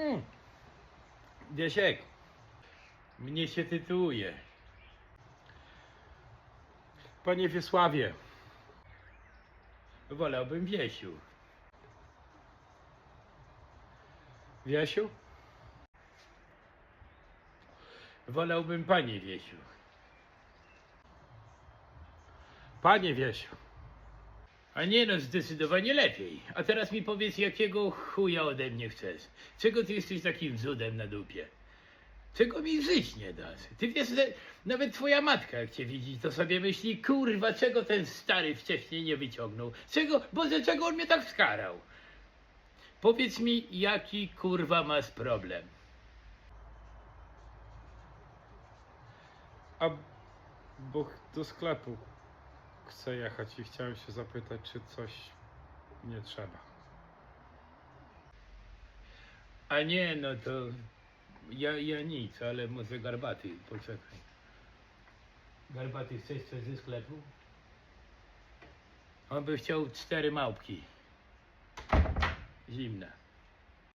Mm. Wiesiek, mnie się tytułuje. Panie Wiesławie, wolałbym Wiesiu. Wiesiu? Wolałbym Panie Wiesiu. Panie Wiesiu. A nie no, zdecydowanie lepiej. A teraz mi powiedz, jakiego chuja ode mnie chcesz? Czego ty jesteś takim cudem na dupie? Czego mi żyć nie dasz? Ty wiesz, że nawet twoja matka, jak cię widzi, to sobie myśli, kurwa, czego ten stary wcześniej nie wyciągnął? Czego, Boże, czego on mnie tak skarał? Powiedz mi, jaki kurwa masz problem? A bo do sklepu chcę jechać i chciałem się zapytać, czy coś nie trzeba. A nie, no to ja, ja nic, ale może garbaty, poczekaj. Garbaty, chcesz coś ze sklepu? On by chciał cztery małpki. Zimne.